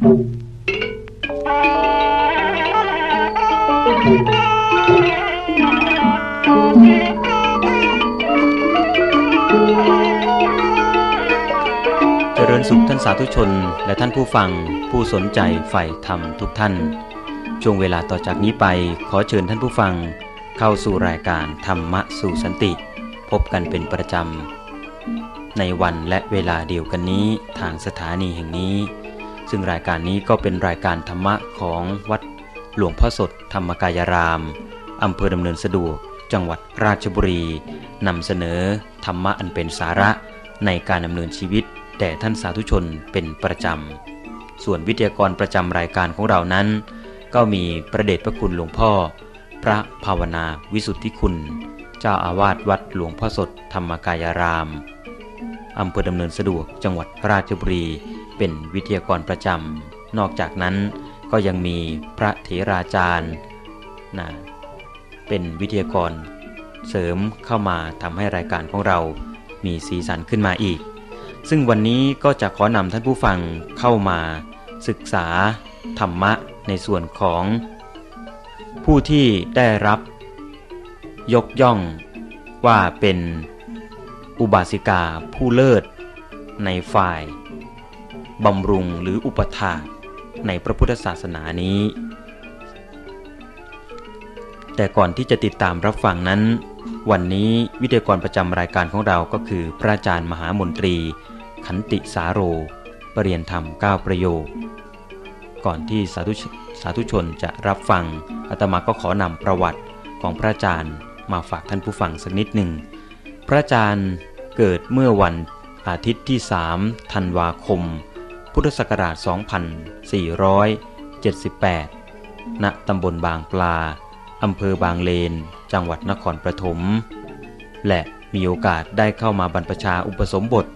เจริญสุขท่านสาธุชน และท่านผู้ฟังผู้สนใจใฝ่ธรรมทุกท่าน ช่วงเวลาต่อจากนี้ไปขอเชิญท่านผู้ฟังเข้าสู่รายการธรรมะสู่สันติ พบกันเป็นประจำ ในวันและเวลาเดียวกันนี้ทางสถานีแห่งนี้ ซึ่งรายการนี้ก็เป็นรายการธรรมะของวัดหลวงพ่อสดธรรมกายราม อำเภอดำเนินสะดวก จังหวัดราชบุรีนำเสนอธรรมะอันเป็นสาระในการดำเนินชีวิตแด่ท่านสาธุชนเป็นประจำ ส่วนวิทยากรประจำรายการของเรานั้น ก็มีประเดชพระคุณหลวงพ่อ พระภาวนาวิสุทธิคุณ เจ้าอาวาสวัดหลวงพ่อสดธรรมกายราม อำเภอดำเนินสะดวกจังหวัดราชบุรี เป็นวิทยากรประจำ นอกจากนั้นก็ยังมีพระเถราจารย์นะเป็นวิทยากรเสริมเข้ามาทำให้รายการของเรามีสีสันขึ้นมาอีก ซึ่งวันนี้ก็จะขอนำท่านผู้ฟังเข้ามาศึกษาธรรมะในส่วนของ ผู้ที่ได้รับ ยกย่องว่าเป็นอุบาสิกาผู้เลิศในฝ่าย บำรุงหรืออุปถาในพระพุทธศาสนานี้ แต่ก่อนที่จะติดตามรับฟังนั้น วันนี้วิทยากรประจำรายการของเราก็คือ พระอาจารย์มหามนตรี ขันติสาโรปรริยนธรรม 9 ประโยค ก่อนที่สาธุชสาธุชนจะรับฟังอาตมาก็ขอนำประวัติของพระอาจารย์มาฝากท่านผู้ฟังสักนิดหนึ่ง พระอาจารย์เกิดเมื่อวันอาทิตย์ที่ 3 ธันวาคม พุทธศักราช 2478 ณ ตำบลบางปลา อำเภอบางเลน จังหวัดนครปฐม และมีโอกาสได้เข้ามาบรรพชาอุปสมบท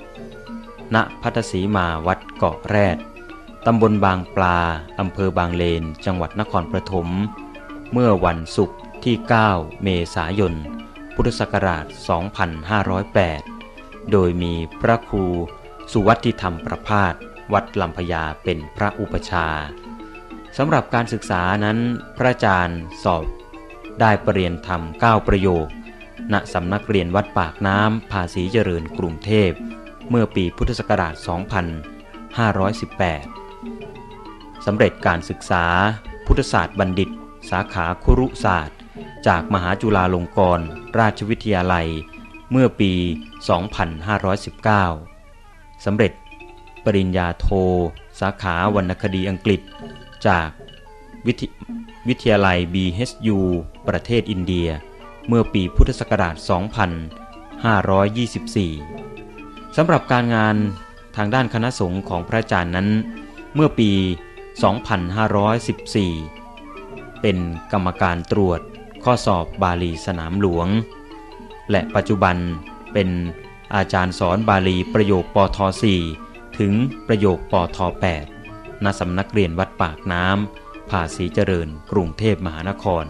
ณ พัทสีมาวัดเกาะแรด ตำบลบางปลา อำเภอบางเลน จังหวัดนครปฐม เมื่อวันศุกร์ที่ 9 เมษายน พุทธศักราช 2508 โดยมีพระครูสุวัติธรรมประพาส วัดลำพญาเป็นพระอุปชาสำหรับการศึกษานั้นพระอาจารย์สอบ ได้ปรริญญาธรรม 9 ประโยค ณสำนักเรียนวัดปากน้ำภาษีเจริญกรุงเทพ เมื่อปีพุทธศักราช 2518 สำเร็จการศึกษา พุทธศาสตร์บัณฑิต สาขาครุศาสตร์ จากมหาจุฬาลงกรณราชวิทยาลัย เมื่อปี 2519 สำเร็จ ปริญญาโท สาขาวรรณคดีอังกฤษ จากวิทวิทยาลัย BHU ประเทศอินเดีย เมื่อปีพุทธศักราช 2524 สำหรับการงานทางด้านคณะสงฆ์ของพระอาจารย์นั้น เมื่อปี 2514 เป็นกรรมการตรวจข้อสอบบาลีสนามหลวง และปัจจุบันเป็นอาจารย์สอนบาลีประโยคปท4 ถึงประโยคปท8ณสำนักเรียนวัดปากน้ำภาษีเจริญกรุงเทพมหานคร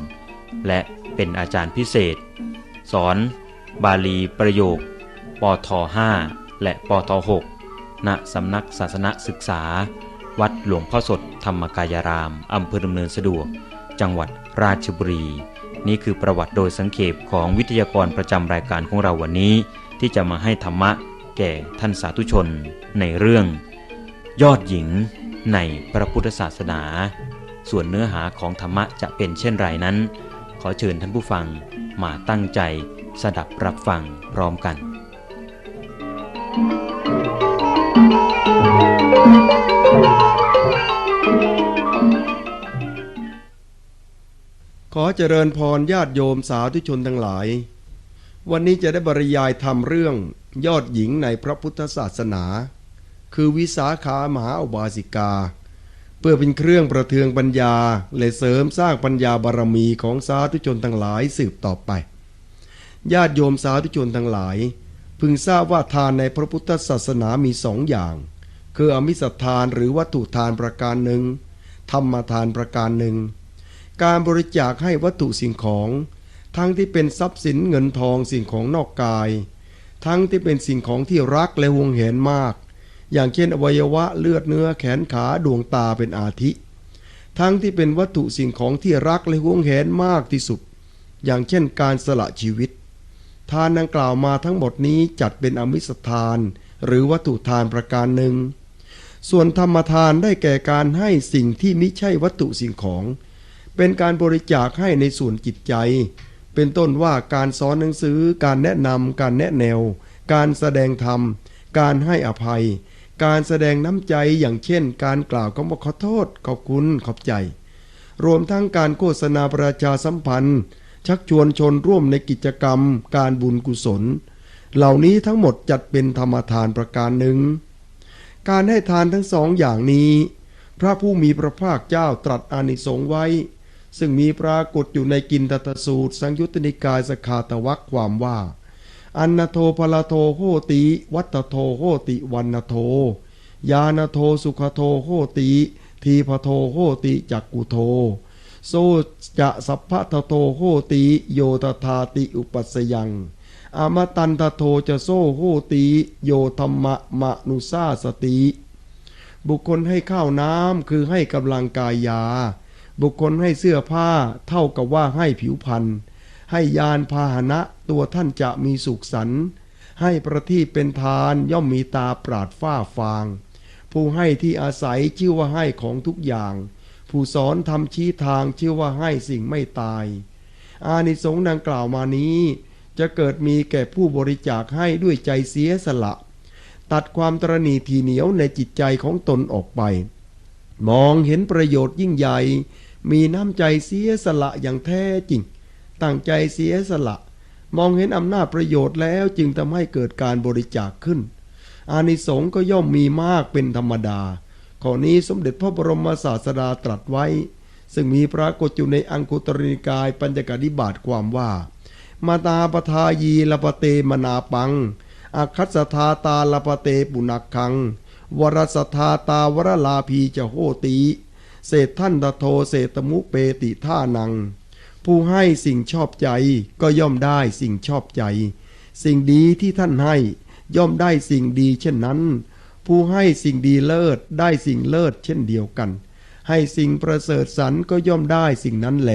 และเป็นอาจารย์พิเศษ สอน บาลีประโยคปท5และปท6ณสำนักศาสนศึกษา วัดหลวงพ่อสดธรรมกายรามอำเภอดำเนินสะดวก จังหวัดราชบุรีนี่คือประวัติโดยสังเขปของวิทยากรประจำรายการของเราวันนี้ ที่จะมาให้ธรรมะ แก่ท่านสาธุชนในเรื่อง ยอดหญิงในพระพุทธศาสนา ส่วนเนื้อหาของธรรมะจะเป็นเช่นไรนั้น ขอเชิญท่านผู้ฟังมาตั้งใจสดับรับฟังพร้อมกัน ขอเจริญพรญาติโยมสาธุชนทั้งหลาย วันนี้จะได้บรรยายทำเรื่อง ยอดหญิงในพระพุทธศาสนา คือวิสาขามหาอุบาสิกา เพื่อเป็นเครื่องประเทืองปัญญาและเสริมสร้างปัญญาบารมีของสาธุชนทั้งหลายสืบต่อไป ญาติโยมสาธุชนทั้งหลาย พึงทราบว่าทานในพระพุทธศาสนามีสองอย่าง คืออมิสทานหรือวัตถุทานประการหนึ่งธรรมทานประการหนึ่ง การบริจาคให้วัตถุสิ่งของ ทั้งที่เป็นทรัพย์สินเงินทองสิ่งของนอกกาย ทั้งที่เป็นสิ่งของที่รักและวงเห็นมาก อย่างเช่นอวัยวะเลือดเนื้อแขนขาดวงตาเป็นอาทิ ทั้งที่เป็นวัตถุสิ่งของที่รักและหวงแหนมากที่สุด อย่างเช่นการสละชีวิต ทานดังกล่าวมาทั้งหมดนี้จัดเป็นอมิสทาน หรือวัตถุทานประการหนึ่ง ส่วนธรรมทานได้แก่การให้สิ่งที่ไมิใช่วัตถุสิ่งของ เป็นการบริจาคให้ในส่วนจิตใจ เป็นต้นว่าการสอนหนังสือ การแนะนำการแนะแนว การแสดงธรรม การให้อภัย การแสดงน้ำใจอย่างเช่น การกล่าวคำว่าขอโทษ ขอบคุณขอบใจ รวมทั้งการโฆษณาประชาสัมพันธ์ ชักชวนชนร่วมในกิจกรรม การบุญกุศล เหล่านี้ทั้งหมดจัดเป็นธรรมทานประการหนึ่ง การให้ทานทั้งสองอย่างนี้ พระผู้มีพระภาคเจ้าตรัสอานิสงส์ไว้ ซึ่งมีปรากฏอยู่ในกินตตสูตร สังยุตติกายสขาตวักความว่า อันนโทพลโทโหติ วัตโทโหติวันโท ยานโทสุขโทโหติ ทีพโทโหติจักกุโทโซจะสัพพะทโทโหติ โยตถาติอุปัสยังอมตันตโทจะโซโหติ โยธรรมะมะนุสาสติ บุคคลให้ข้าวน้ำคือให้กำลังกายยา บุคคลให้เสื้อผ้าเท่ากับว่าให้ผิวพรรณให้ยานพาหนะตัวท่านจะมีสุขสันต์ให้ประทีปเป็นทานย่อมมีตาปราดฝ้าฟาง ผู้ให้ที่อาศัยชื่อว่าให้ของทุกอย่าง ผู้สอนทำชี้ทางชื่อว่าให้สิ่งไม่ตาย อานิสงส์ดังกล่าวมานี้ จะเกิดมีแก่ผู้บริจาคให้ด้วยใจเสียสละ ตัดความตรณีทีเหนียวในจิตใจของตนออกไป มองเห็นประโยชน์ยิ่งใหญ่ มีน้ำใจเสียสละอย่างแท้จริง ตั้งใจเสียสละ มองเห็นอำนาจประโยชน์แล้วจึงทำให้เกิดการบริจาคขึ้น อานิสงส์ก็ย่อมมีมากเป็นธรรมดา ข้อนี้สมเด็จพระบรมศาสดาตรัสไว้ ซึ่งมีปรากฏอยู่ในอังคุตรนิกายปัญจกนิบาตความว่า มาตาปทายีลปเตมนาปังอาคัสธาตาลปเตปุนักขัง วรสธาตาวรลาภีจะโหตี เศษท่านตโทเศตมุเปติท่านัง ผู้ให้สิ่งชอบใจก็ย่อมได้สิ่งชอบใจ สิ่งดีที่ท่านให้ย่อมได้สิ่งดีเช่นนั้น ผู้ให้สิ่งดีเลิศได้สิ่งเลิศเช่นเดียวกัน ให้สิ่งประเสริฐสรรก็ย่อมได้สิ่งนั้นแหล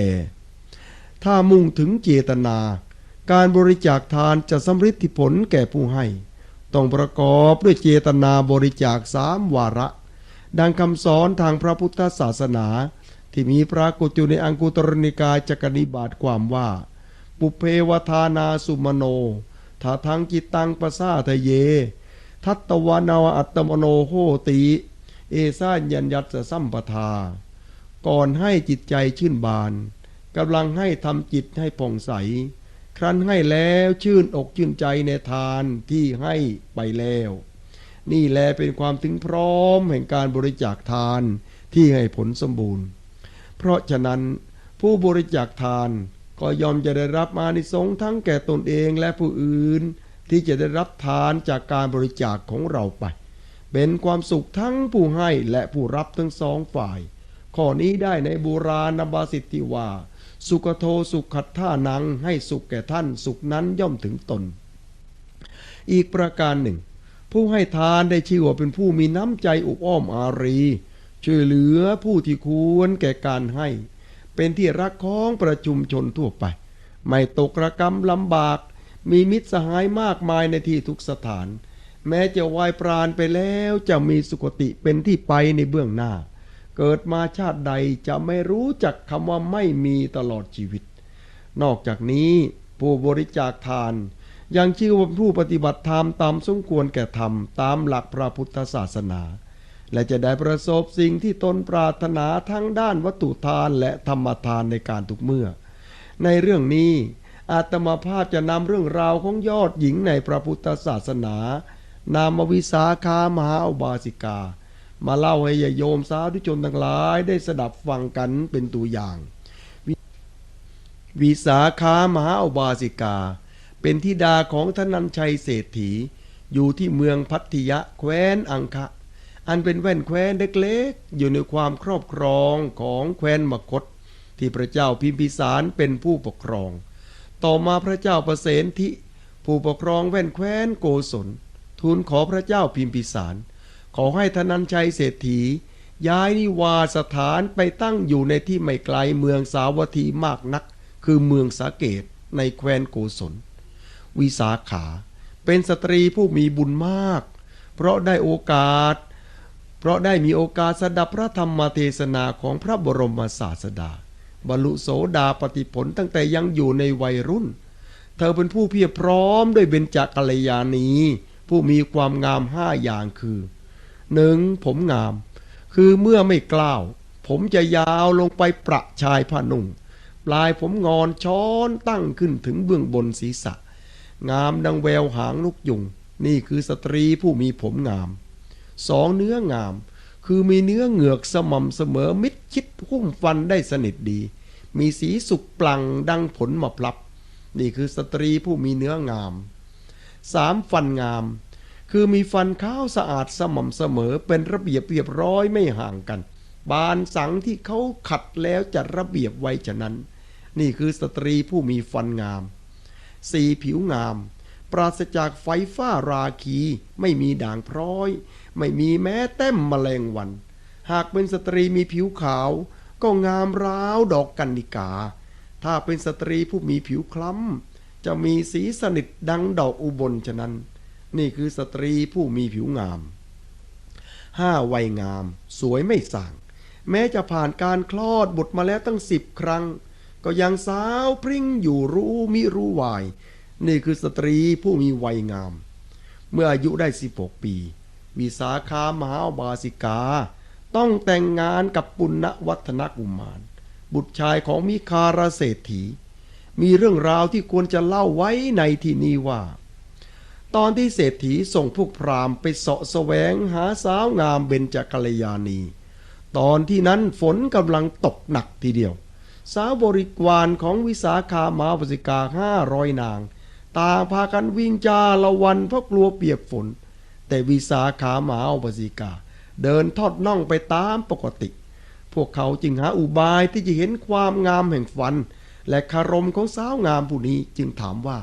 ถ้ามุ่งถึงเจตนา การบริจาคทานจะสำฤทธิผลแก่ผู้ให้ ต้องประกอบด้วยเจตนาบริจาคสามวาระ ดังคำสอนทางพระพุทธศาสนา ที่มีปรากฏอยู่ในอังคุตรนิกายจักนิบาตความว่า ปุเพวทานาสุมโนถ้าทางจิตตังปะซาทะเย ทัตตวานาวอัตมโนโหติ เอซายัญญัตสสัมปทา ก่อนให้จิตใจชื่นบานกำลังให้ทำจิตให้ผ่องใส ครั้นให้แล้วชื่นอกชื่นใจในทานที่ให้ไปแล้ว นี่แลเป็นความถึงพร้อมแห่งการบริจาคทานที่ให้ผลสมบูรณ์ เพราะฉะนั้นผู้บริจาคทานก็ยอมจะได้รับอานิสงส์ทั้งแก่ตนเองและผู้อื่น ที่จะได้รับทานจากการบริจาคของเราไป เป็นความสุขทั้งผู้ให้และผู้รับทั้งสองฝ่าย ข้อนี้ได้ในโบราณบาสิทธิว่า สุขโทสุขขัดท่านังให้สุขแก่ท่านสุขนั้นย่อมถึงตน อีกประการหนึ่ง ผู้ให้ทานได้ชื่อว่าเป็นผู้มีน้ำใจอุบอ้อมอารีช่วยเหลือผู้ที่ควรแก่การให้ เป็นที่รักของประชุมชนทั่วไป ไม่ตกระกรรมลำบาก มีมิตรสหายมากมายในที่ทุกสถาน แม้จะวายปราณไปแล้วจะมีสุคติเป็นที่ไปในเบื้องหน้า เกิดมาชาติใดจะไม่รู้จักคำว่าไม่มีตลอดชีวิต นอกจากนี้ผู้บริจาคทาน ยังชื่อว่าผู้ปฏิบัติธรรมตามสมควรแก่ธรรมตามหลักพระพุทธศาสนา และจะได้ประสบสิ่งที่ตนปรารถนาทั้งด้านวัตถุทานและธรรมทานในการทุกเมื่อ ในเรื่องนี้อาตมาภาพจะนำเรื่องราวของยอดหญิงในพระพุทธศาสนา นามวิสาขามหาอุบาสิกา มาเล่าให้ญาติโยมสาธุชนทั้งหลายได้สดับฟังกันเป็นตัวอย่าง วิวิสาขามหาอุบาสิกา เป็นธิดาของทนันชัยเศรษฐี อยู่ที่เมืองพัทยะแคว้นอังคะ อันเป็นแว่นแคว้นเล็กๆ อยู่ในความครอบครองของแคว้นมคต ที่พระเจ้าพิมพิสารเป็นผู้ปกครอง ต่อมาพระเจ้าประเสนทิผู้ปกครองแว่นแคว้นโกศล ทูลขอพระเจ้าพิมพิสาร ขอให้ธนัญชัยเศรษฐี ย้ายนิวาสถานไปตั้งอยู่ในที่ไม่ไกลเมืองสาวัตถีมากนัก คือเมืองสาเกตในแคว้นโกศล วิสาขา เป็นสตรีผู้มีบุญมาก เพราะได้โอกาส เพราะได้มีโอกาสสดับพระธรรมเทศนาของพระบรมศาสดา บรรลุโสดาปติผลตั้งแต่ยังอยู่ในวัยรุ่น เธอเป็นผู้เพียรพร้อมด้วยเบญจกัลยาณีผู้มีความงามห้าอย่างคือหนึ่งผมงาม คือเมื่อไม่กล้าว ผมจะยาวลงไปประชายผ้านุ่ง ปลายผมงอนช้อนตั้งขึ้นถึงเบื้องบนศีรษะ งามดังแววหางนกยุง นี่คือสตรีผู้มีผมงาม สองเนื้องาม คือมีเนื้อเหงือกสม่ำเสมอมิดชิดหุ้มฟันได้สนิทดี มีสีสุกปลังดังผลมะพลับ นี่คือสตรีผู้มีเนื้องามสามฟันงาม คือมีฟันข้าวสะอาดสม่ำเสมอเป็นระเบียบเรียบร้อยไม่ห่างกัน บานสังที่เขาขัดแล้วจัดระเบียบไว้ฉะนั้น นี่คือสตรีผู้มีฟันงาม สีผิวงาม ปราศจากไฟฟ้าราคี ไม่มีด่างพร้อย ไม่มีแม้แต้มแมลงวัน หากเป็นสตรีมีผิวขาว ก็งามราวดอกกันนิกา ถ้าเป็นสตรีผู้มีผิวคล้ำ จะมีสีสนิทดังดอกอุบลฉะนั้น นี่คือสตรีผู้มีผิวงามห้าวัยงาม สวยไม่สั่งแม้จะผ่านการคลอดบุตรมาแล้วตั้งสิบครั้ง ก็ยังสาวพริ้งอยู่รู้มิรู้วาย นี่คือสตรีผู้มีวัยงาม เมื่ออายุได้ 16 ปี วิสาขามหาบาสิกา ต้องแต่งงานกับปุณณวัฒนกุมาร บุตรชายของมิคาราเศรษฐี มีเรื่องราวที่ควรจะเล่าไว้ในที่นี้ว่า ตอนที่เศรษฐีส่งพวกพราหมณ์ไปเสาะแสวงหาสาวงามเบญจกัลยาณี ตอนที่นั้นฝนกำลังตกหนักทีเดียว สาวบริกวารของวิสาขามาปสิกาห้าร้อยนาง ต่างพากันวิ่งจาละวันเพราะกลัวเปียกฝน แต่วิสาขามาปสิกา เดินทอดน่องไปตามปกติ พวกเขาจึงหาอุบายที่จะเห็นความงามแห่งฟัน และคารมของสาวงามผู้นี้จึงถามว่า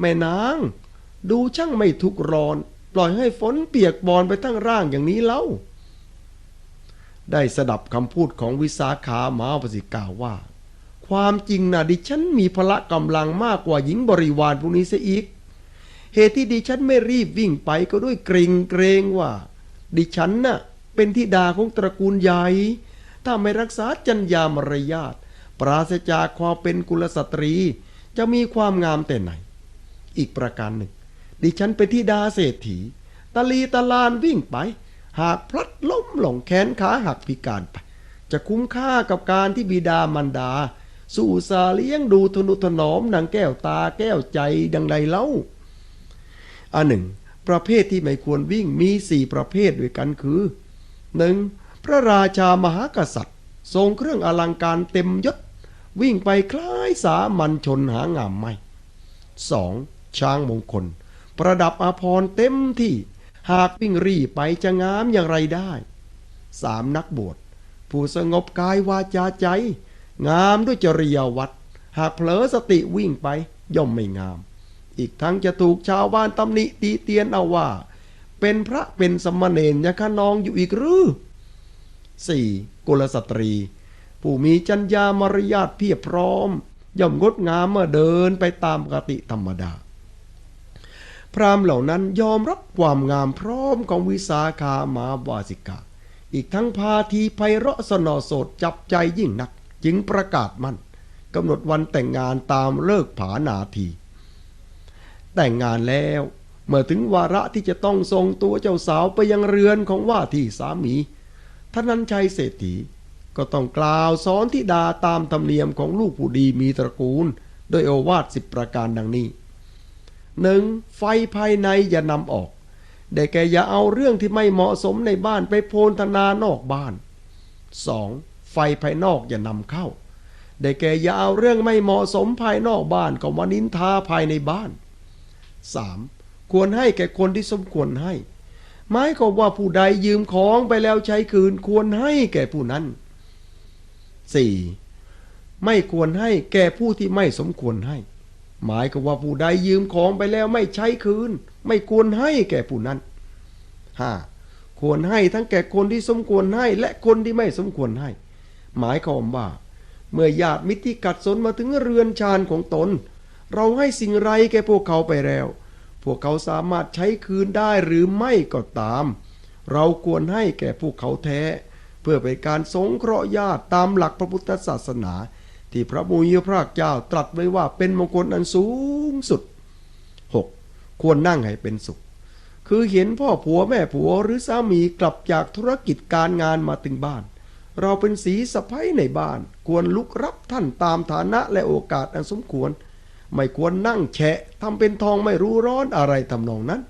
แม่นาง ดูช่างไม่ทุกร้อน ปล่อยให้ฝนเปียกบอนไปทั้งร่างอย่างนี้เล่า ได้สดับคำพูดของวิสาขามาปสิกาว่า ความจริงนะดิฉันมีพละกำลังมากกว่าหญิงบริวารพวกนี้เสียอีก เหตุที่ดิฉันไม่รีบวิ่งไปก็ด้วยเกรงเกรงว่า ดิฉันน่ะเป็นธิดาของตระกูลใหญ่ ถ้าไม่รักษาจัญญามารยาทปราศจากความเป็นกุลสตรี จะมีความงามแต่ไหน อีกประการหนึ่ง ดิฉันเป็นธิดาเศรษฐี ตะลีตะลานวิ่งไป หากพลัดล้มหลงแขนขาหักพิการไป จะคุ้มค่ากับการที่บิดามันดา สู่สาเลี้ยงดูทนุถนอมนางแก้วตาแก้วใจดังใดเล่าอันหนึ่ง ประเภทที่ไม่ควรวิ่งมีสี่ประเภทด้วยกันคือหนึ่งพระราชามหากษัตริย์ ทรงเครื่องอลังการเต็มยศ วิ่งไปคล้ายสามัญชนหางามไม่สองช้างมงคล ประดับอาภรณ์เต็มที่ หากวิ่งรีไปจะงามอย่างไรได้สามนักบวชผู้สงบกายวาจาใจ งามด้วยจริยวัตรหากเผลอสติวิ่งไปย่อมไม่งาม อีกทั้งจะถูกชาวบ้านตำหนิตีเตียนเอาว่า เป็นพระเป็นสมณเณรยังขนองอยู่อีกหรือสี่กุลสตรี ผู้มีจัญญามารยาทเพียบพร้อม ย่อมงดงามเมื่อเดินไปตามกติธรรมดา พราหมณ์เหล่านั้นยอมรับความงามพร้อมของวิสาขามาวาสิกา อีกทั้งพาทีไพเราะสนอโสดจับใจยิ่งนัก จึงประกาศมั่นกำหนดวันแต่งงานตามเลิกผานาที แต่งงานแล้ว เมื่อถึงวาระที่จะต้องส่งตัวเจ้าสาวไปยังเรือนของว่าที่สามีท่านันชัยเศรษฐีก็ต้องกล่าวสอนทิดาตามธรรมเนียมของลูกผู้ดีมีตระกูล โดยโอวาทสิบประการดังนี้ หนึ่งไฟภายในอย่านำออก ได้แก่อย่าเอาเรื่องที่ไม่เหมาะสมในบ้านไปโพลธนานอกบ้าน 2. ไฟภายนอกอย่านำเข้า ได้แก่อย่าเอาเรื่องไม่เหมาะสมภายนอกบ้านก็มานินทาภายในบ้าน 3. ควรให้แก่คนที่สมควรให้ หมายความว่าผู้ใดยืมของไปแล้วใช้คืนควรให้แก่ผู้นั้น 4. ไม่ควรให้แก่ผู้ที่ไม่สมควรให้ หมายความว่าผู้ใดยืมของไปแล้วไม่ใช้คืน ไม่ควรให้แก่ผู้นั้น 5. คควรให้ทั้งแก่คนที่สมควรให้และคนที่ไม่สมควรให้ หมายความว่า เมื่อญาติมิตรที่กัดสนมาถึงเรือนชานของตน เราให้สิ่งไรแก่พวกเขาไปแล้ว พวกเขาสามารถใช้คืนได้หรือไม่ก็ตาม เราควรให้แก่พวกเขาแท้ เพื่อเป็นการสงเคราะห์ญาติตามหลักพระพุทธศาสนา ที่พระมุยพระเจ้าตรัสไว้ว่าเป็นมงคลอันสูงสุด 6. ควรนั่งให้เป็นสุข คือเห็นพ่อผัวแม่ผัวหรือสามีกลับจากธุรกิจการงานมาถึงบ้าน เราเป็นสีสะพ้ยในบ้าน ควรลุกรับท่านตามฐานะและโอกาสอันสมควร ไม่ควรนั่งแฉะทำเป็นทองไม่รู้ร้อนอะไรทำนองนั้น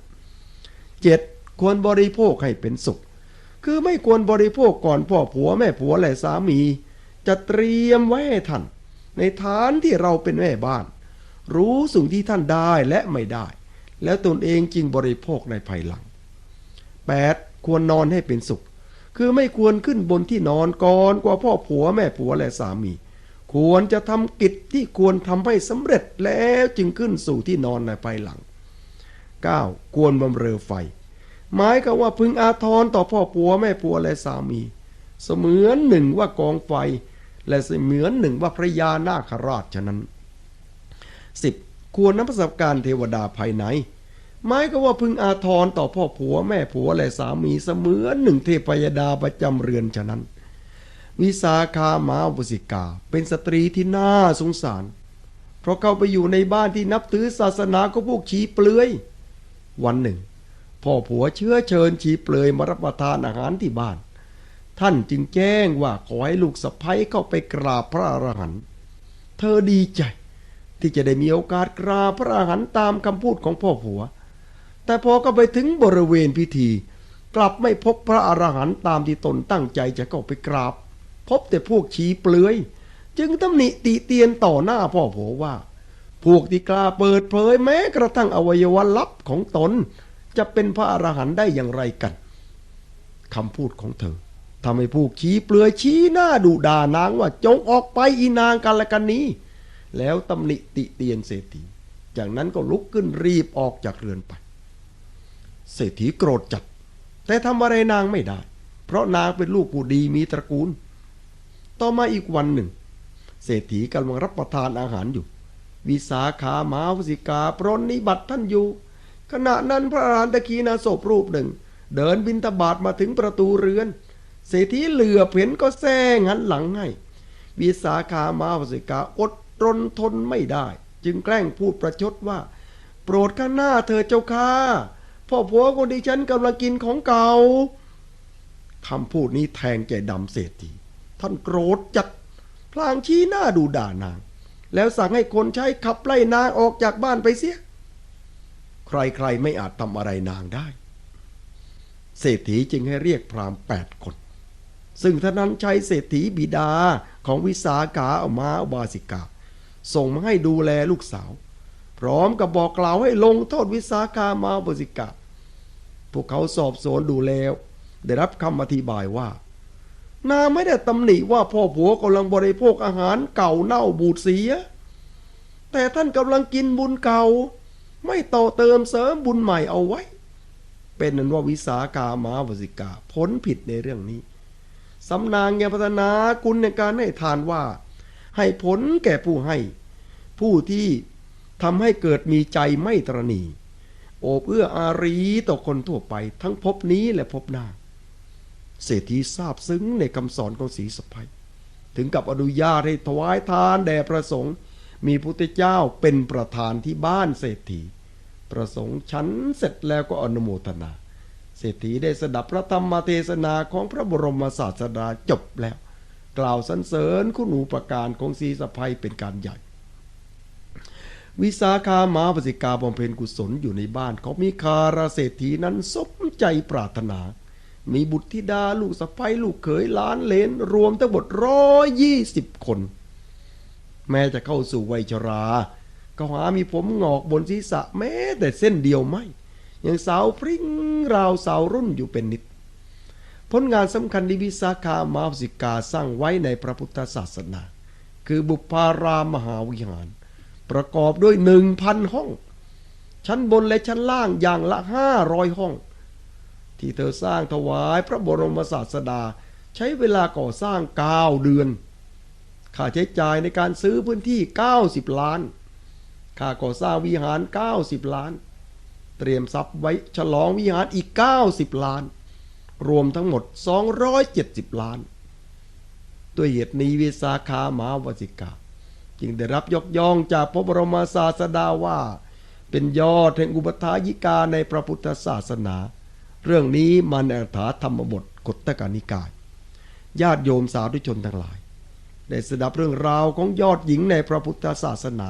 7. ควรบริโภคให้เป็นสุข คือไม่ควรบริโภคก่อนพ่อผัวแม่ผัวและสามี จะเตรียมไว้ให้ท่าน ในฐานที่เราเป็นแม่บ้าน รู้สิ่งที่ท่านได้และไม่ได้ แล้วตนเองจึงบริโภคในภายหลัง 8. ควรนอนให้เป็นสุข คือไม่ควรขึ้นบนที่นอนก่อนกว่าพ่อผัวแม่ผัวและสามี ควรจะทำกิจที่ควรทำให้สำเร็จแล้วจึงขึ้นสู่ที่นอนในภายหลัง 9. ควรบำเรอไฟ หมายก็ว่าพึงอาทรต่อพ่อผัวแม่ผัวและสามี เสมือนหนึ่งว่ากองไฟ และเสมือนหนึ่งว่าพระยานาคราชฉะนั้น 10. ควรนับประสบการณ์เทวดาภายในหมายก็ว่าพึงอาทรต่อพ่อผัวแม่ผัวและสามีเสมือนหนึ่งเทพยดาประจำเรือนฉะนั้น วิสาขามาบุสิกา เป็นสตรีที่น่าสงสาร เพราะเข้าไปอยู่ในบ้านที่นับถือศาสนาของพวกชีเปลือย วันหนึ่ง พ่อผัวเชื้อเชิญชีเปลือยมารับประทานอาหารที่บ้าน ท่านจึงแจ้งว่าขอให้ลูกสะใภ้เข้าไปกราบพระอรหันต์เธอดีใจ ที่จะได้มีโอกาสกราบพระอรหันต์ตามคำพูดของพ่อผัว แต่พอก็ไปถึงบริเวณพิธี กลับไม่พบพระอรหันต์ตามที่ตนตั้งใจจะเข้าไปกราบ พบแต่พวกชีเปลือย จึงตำหนิติเตียนต่อหน้าพ่อผัวว่า พวกที่กล้าเปิดเผยแม้กระทั่งอวัยวะลับของตน จะเป็นพระอรหันต์ได้อย่างไรกันคำพูดของเธอ ทำให้พวกชี้เปลือยชี้หน้าดุด่านางว่าจงออกไปอีนางกันละกันนี้ แล้วตำหนิติเตียนเศรษฐี จากนั้นก็ลุกขึ้นรีบออกจากเรือนไป เศรษฐีโกรธจัด แต่ทำอะไรนางไม่ได้ เพราะนางเป็นลูกผู้ดีมีตระกูล ต่อมาอีกวันหนึ่ง เศรษฐีกำลังรับประทานอาหารอยู่ วิสาขามาวสิกาปรนนิบัติท่านอยู่ ขณะนั้นพระอรหันตคีนาศพรูปหนึ่ง เดินบินตบาทมาถึงประตูเรือน เศรษฐีเหลือเห็นก็แซงหันหลังให้ วิสาขามาวสิกาอดรนทนไม่ได้ จึงแกล้งพูดประชดว่า โปรดข้าหน้าเธอเจ้าค่ะพ่อผัวคนที่ฉันกำลังกินของเก่าคำพูดนี้แทงใจดำเศรษฐีท่านโกรธจัดพลางชี้หน้าดูด่านาง แล้วสั่งให้คนใช้ขับไล่นางออกจากบ้านไปเสีย ใครๆไม่อาจทำอะไรนางได้ เศรษฐีจึงให้เรียกพรามแปดคน ซึ่งท่านนั้นใช้เศรษฐีบิดาของวิสาขาเอามาอบาสิกา ส่งมาให้ดูแลลูกสาว พร้อมกับบอกกล่าวให้ลงโทษวิสาขามาอบาสิกา พวกเขาสอบสวนดูแล้ว ได้รับคำอธิบายว่า นางไม่ได้ตำหนิว่าพ่อผัวกำลังบริโภคอาหารเก่าเน่าบูดเสีย แต่ท่านกำลังกินบุญเก่า ไม่ต่อเติมเสริมบุญใหม่เอาไว้เป็นนั้นว่าวิสาขามาวสิกาพ้นผิดในเรื่องนี้ สำนางยังพัฒนาคุณในการให้ทานว่า ให้ผลแก่ผู้ให้ ผู้ที่ทำให้เกิดมีใจไม่ตรณีโอบเอื้ออารีต่อคนทั่วไปทั้งภพนี้และภพหน้า เศรษฐีทราบซึ้งในคำสอนของศรีสะพายถึงกับอนุญาตให้ถวายทานแด่พระสงฆ์มีพุทธเจ้าเป็นประธานที่บ้านเศรษฐี ประสงค์ฉันเสร็จแล้วก็อนุโมทนา เศรษฐีได้สดับพระธรรมเทศนาของพระบรมศาสดาจบแล้ว กล่าวสรรเสริญคุณูปการของศรีสะพายเป็นการใหญ่ วิสาขามาปสิกาบำเพ็ญกุศลอยู่ในบ้านของมิคาราเศรษฐีนั้นสมใจปรารถนา มีบุตรธิดาลูกสะใภ้ลูกเขยล้านเลนรวมทั้งหมดร้อยยี่สิบคน แม้จะเข้าสู่วัยชรา ก็หามีผมงอกบนศีรษะแม้แต่เส้นเดียวไม่ ยังสาวพริ้งราวสาวรุ่นอยู่เป็นนิด ผลงานสำคัญที่วิสาขามาสิกาสร้างไว้ในพระพุทธศาสนา คือบุพารามมหาวิหาร ประกอบด้วยหนึ่งพันห้อง ชั้นบนและชั้นล่างอย่างละห้าร้อยห้อง ที่เธอสร้างถวายพระบรมศาสดาใช้เวลาก่อสร้าง 9 เดือน ค่าใช้จ่ายในการซื้อพื้นที่ 90 ล้าน ค่าก่อสร้างวิหาร 90 ล้าน เตรียมทรัพย์ไว้ฉลองวิหารอีก 90 ล้าน รวมทั้งหมด 270 ล้าน ด้วยเหตุนี้วิสาขามหาวสิกา จึงได้รับยกย่องจากพระบรมศาสดาว่า เป็นยอดแห่งอุปถายิกาในพระพุทธศาสนา เรื่องนี้มันอัถาธรรมบทกฎตกานิกาย ญาติโยมสาธุชนทั้งหลาย ได้สดับเรื่องราวของยอดหญิงในพระพุทธศาสนา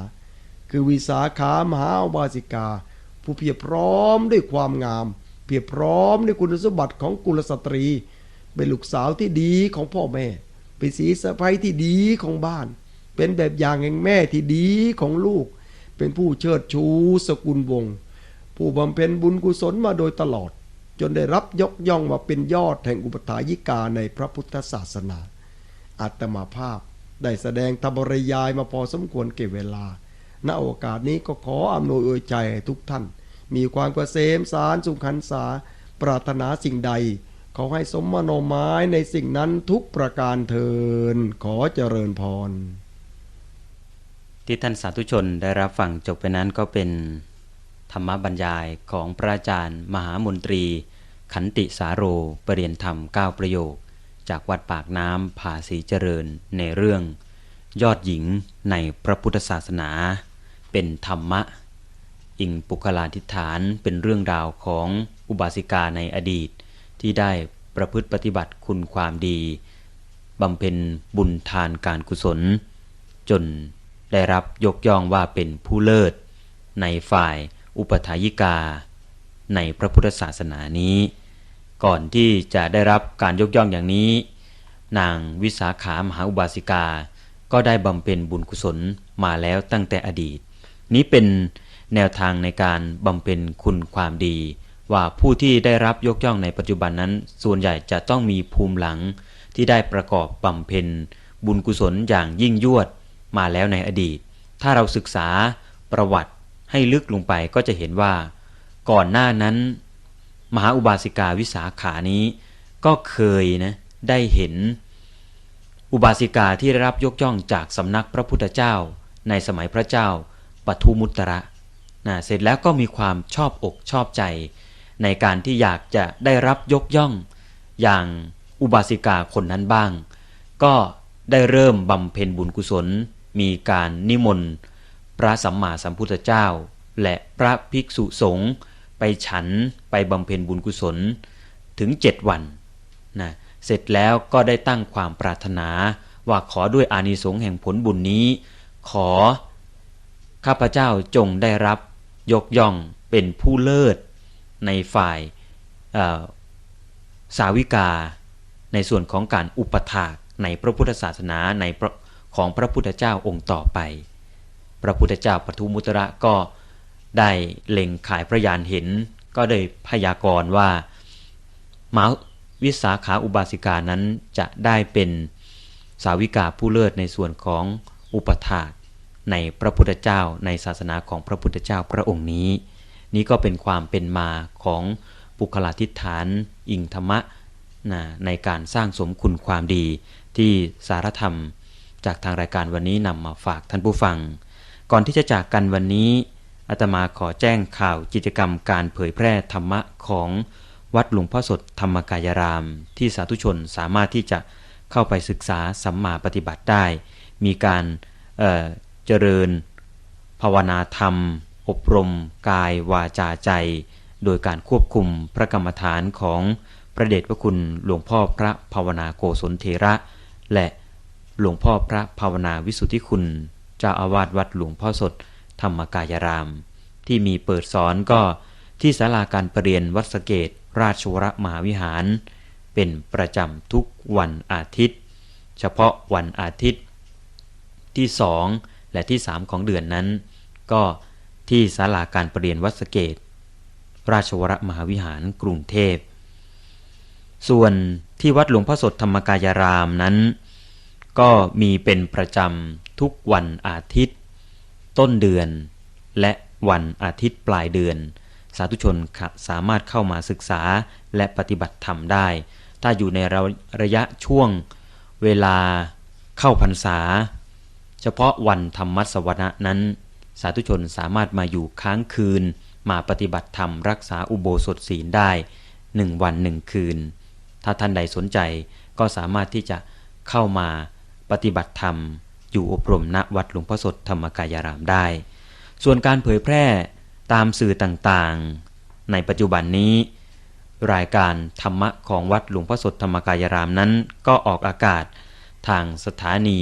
คือวิสาขามหาอุบาสิกา ผู้เพียบพร้อมด้วยความงาม เพียบพร้อมด้วยคุณสมบัติของกุลสตรี เป็นลูกสาวที่ดีของพ่อแม่ เป็นสีสะใภ้ที่ดีของบ้าน เป็นแบบอย่างแห่งแม่ที่ดีของลูก เป็นผู้เชิดชูสกุลวงศ์ผู้บำเพ็ญบุญกุศลมาโดยตลอด จนได้รับยกย่องมาเป็นยอดแห่งอุปถายิกาในพระพุทธศาสนาอาตมาภาพได้แสดงธรรมรยายมาพอสมควรเก็บเวลา ณโอกาสนี้ก็ขออำนวยอวยใจทุกท่าน มีความเกษมสารสุขันษา ปรารถนาสิ่งใด ขอให้สมมโนหมายในสิ่งนั้นทุกประการเทินขอเจริญพร ที่ท่านสาธุชนได้รับฟังจบไปนั้นก็เป็น ธรรมบรรยายของพระอาจารย์ มหามนตรี ขันติสาโรปรเรียนธรรม 9 ประโยค จากวัดปากน้ำผาสีเจริญในเรื่อง ยอดหญิงในพระพุทธศาสนา เป็นธรรมะ อิงปุคลาธิฐานเป็นเรื่องราวของอุบาสิกาในอดีต ที่ได้ประพฤติปฏิบัติคุณความดีบำเพ็ญบุญทานการกุศล จนได้รับยกย่องว่าเป็นผู้เลิศ ในฝ่ายอุปถายิกา ในพระพุทธศาสนานี้ ก่อนที่จะได้รับการยกย่องอย่างนี้ นางวิสาขามหาอุบาสิกา ก็ได้บำเพ็ญบุญกุศลมาแล้วตั้งแต่อดีต นี้เป็นแนวทางในการบำเพ็ญคุณความดี ว่าผู้ที่ได้รับยกย่องในปัจจุบันนั้น ส่วนใหญ่จะต้องมีภูมิหลังที่ได้ประกอบบำเพ็ญบุญกุศลอย่างยิ่งยวดมาแล้วในอดีต ถ้าเราศึกษาประวัติให้ลึกลงไปก็จะเห็นว่า ก่อนหน้านั้น มหาอุบาสิกาวิสาขานี้ก็เคยนะได้เห็น อุบาสิกาที่ได้รับยกย่องจากสำนักพระพุทธเจ้า ในสมัยพระเจ้า ปทุมุตระนะเสร็จแล้วก็มีความชอบอกชอบใจ ในการที่อยากจะได้รับยกย่อง อย่างอุบาสิกาคนนั้นบ้าง ก็ได้เริ่มบำเพ็ญบุญกุศล มีการนิมนต์ พระสัมมาสัมพุทธเจ้า และพระภิกษุสงฆ์ไปฉันไปบำเพ็ญบุญกุศลถึงเจ็ดวันนะเสร็จแล้วก็ได้ตั้งความปรารถนา ว่าขอด้วยอานิสงส์แห่งผลบุญนี้ ขอ ข้าพเจ้าจงได้รับยกย่องเป็นผู้เลิศในฝ่ายสาวิกา ในส่วนของการอุปถากในพระพุทธศาสนาในของพระพุทธเจ้าองค์ต่อไป พระพุทธเจ้าปทุมุตระก็ได้เล็งขายพระยานเห็น ก็ได้พยากรณ์ว่าหมาวิสาขาอุบาสิกานั้นจะได้เป็นสาวิกาผู้เลิศในส่วนของอุปถาก ในพระพุทธเจ้า ในศาสนาของพระพุทธเจ้าพระองค์นี้ นี่ก็เป็นความเป็นมาของปุคลาธิฐาน อิงธรรมะนะในการสร้างสมคุณความดีที่สารธรรม จากทางรายการวันนี้นำมาฝากท่านผู้ฟัง ก่อนที่จะจากกันวันนี้อาตมาขอแจ้งข่าวกิจกรรมการเผยแพร่ธรรมะของวัดหลวงพ่อสดธรรมกายราม ที่สาธุชนสามารถที่จะเข้าไปศึกษาสัมมาปฏิบัติได้ มีการ จริญ ภาวนาธรรม อบรม กายวาจาใจ โดยการควบคุมพระกรรมฐานของพระเดชพระคุณหลวงพ่อพระภาวนาโกศลเทระ และหลวงพ่อพระภาวนาวิสุทธิคุณ เจ้าอาวาสวัดหลวงพ่อสด ธรรมกายราม ที่มีเปิดสอนก็ที่ศาลาการประเรียนวัดสเกตราชวรมหาวิหาร เป็นประจำทุกวันอาทิตย์ เฉพาะวันอาทิตย์ ที่สอง และที่สามของเดือนนั้น ก็ที่ศาลาการประเรียนวัดสเกต ราชวรมหาวิหารกรุงเทพ ส่วนที่วัดหลวงพ่อสดธรรมกายรามนั้น ก็มีเป็นประจำทุกวันอาทิตย์ ต้นเดือน และวันอาทิตย์ปลายเดือน สาธุชนสามารถเข้ามาศึกษาและปฏิบัติธรรมได้ ถ้าอยู่ในระระยะช่วงเวลาเข้าพรรษา เฉพาะวันธรรมสวนะนั้น สาธุชนสามารถมาอยู่ค้างคืน มาปฏิบัติธรรมรักษาอุโบสถศีลได้หนึ่งวันหนึ่งคืน ถ้าท่านใดสนใจก็สามารถที่จะเข้ามาปฏิบัติธรรม อยู่อบรมณวัดหลวงพ่อสดธรรมกายารามได้ ส่วนการเผยแพร่ตามสื่อต่างๆ ในปัจจุบันนี้ รายการธรรมะของวัดหลวงพ่อสดธรรมกายารามนั้น ก็ออกอากาศทางสถานี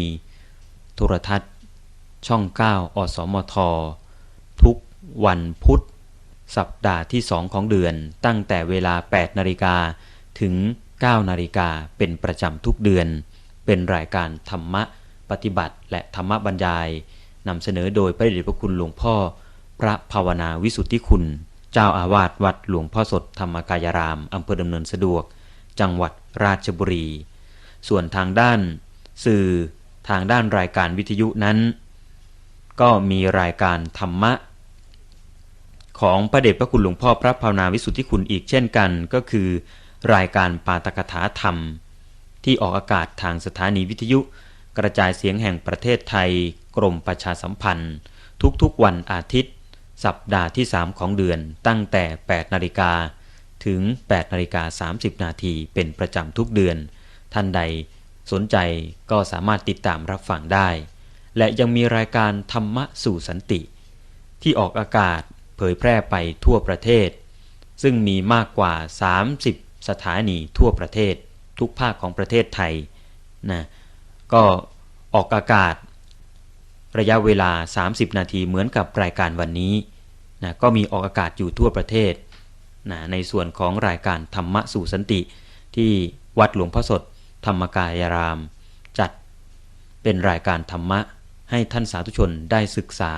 ทรทัศน์ ช่อง 9 อสมท ทุกวันพุธ สัปดาห์ที่2ของเดือน ตั้งแต่เวลา 8 นาฬิกาถึง 9 นาฬิกาเป็นประจำทุกเดือน เป็นรายการธรรมะปฏิบัติและธรรมบรรยายนำเสนอโดยพระเดชพระคุณหลวงพ่อ พระภาวนาวิสุทธิคุณ เจ้าอาวาสวัดหลวงพ่อสดธรรมกายรามอำเภอดำเนินสะดวก จังหวัดราชบุรี ส่วนทางด้าน สื่อ ทางด้านรายการวิทยุนั้น ก็มีรายการธรรมะ ของพระเดชพระคุณหลวงพ่อพระภาวนาวิสุทธิคุณอีกเช่นกัน ก็คือ รายการปาตกถาธรรม ที่ออกอากาศทางสถานีวิทยุ กระจายเสียงแห่งประเทศไทย กรมประชาสัมพันธ์ ทุกๆวันอาทิตย์ สัปดาห์ที่ 3 ของเดือนตั้งแต่ 8 นาฬิกาถึง 8 นาฬิกา 30 นาทีเป็นประจำทุกเดือน ท่านใด สนใจก็สามารถติดตามรับฟังได้ และยังมีรายการธรรมะสู่สันติ ที่ออกอากาศเผยแพร่ไปทั่วประเทศ ซึ่งมีมากกว่า 30 สถานีทั่วประเทศ ทุกภาคของประเทศไทยนะก็ออกอากาศ ระยะเวลา 30 นาทีเหมือนกับรายการวันนี้นะก็มีออกอากาศอยู่ทั่วประเทศนะในส่วนของรายการธรรมะสู่สันติ ที่วัดหลวงพ่อสด ธรรมกายราม จัดเป็นรายการธรรมะ ให้ท่านสาธุชนได้ศึกษา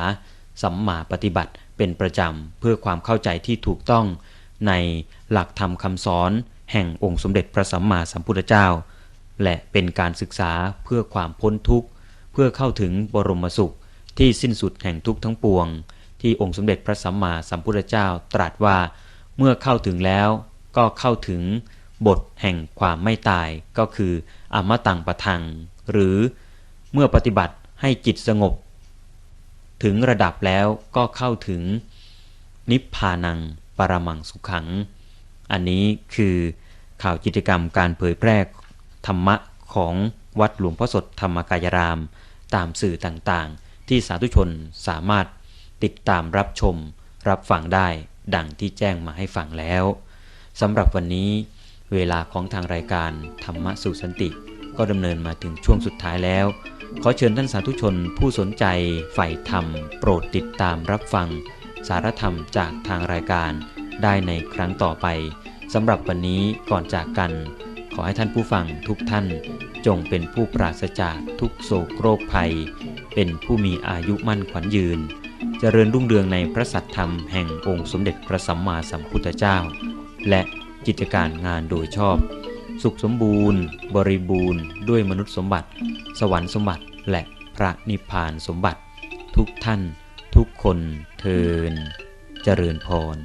สัมมาปฏิบัติเป็นประจำ เพื่อความเข้าใจที่ถูกต้อง ในหลักธรรมคำสอน แห่งองค์สมเด็จพระสัมมาสัมพุทธเจ้า และเป็นการศึกษาเพื่อความพ้นทุกข์ เพื่อเข้าถึงบรมสุขที่สิ้นสุดแห่งทุกข์ทั้งปวง ที่องค์สมเด็จพระสัมมาสัมพุทธเจ้าตรัสว่าเมื่อเข้าถึงแล้วก็เข้าถึง บทแห่งความไม่ตายก็คืออมตังปะทัง หรือเมื่อปฏิบัติให้จิตสงบ ถึงระดับแล้วก็เข้าถึง นิพพานังปรมังสุขัง อันนี้คือข่าวกิจกรรมการเผยแพร่ธรรมะของวัดหลวงพ่อสดธรรมกายราม ตามสื่อต่างๆ ที่สาธุชนสามารถติดตามรับชม รับฟังได้ดังที่แจ้งมาให้ฟังแล้วสำหรับวันนี้ เวลาของทางรายการธรรมะสู่สันติ ก็ดำเนินมาถึงช่วงสุดท้ายแล้ว ขอเชิญท่านสาธุชนผู้สนใจใฝ่ธรรม โปรดติดตามรับฟัง สารธรรมจากทางรายการได้ในครั้งต่อไปสำหรับวันนี้ก่อนจากกัน ขอให้ท่านผู้ฟังทุกท่าน จงเป็นผู้ปราศจากทุกโศกโรคภัย เป็นผู้มีอายุมั่นขวัญยืนเจริญรุ่งเรืองในพระสัทธรรมแห่งองค์สมเด็จพระสัมมาสัมพุทธเจ้า และ กิจการงานโดยชอบ สุขสมบูรณ์ บริบูรณ์ ด้วยมนุษย์สมบัติ สวรรค์สมบัติและพระนิพพานสมบัติ ทุกท่าน ทุกคนเทินเจริญพร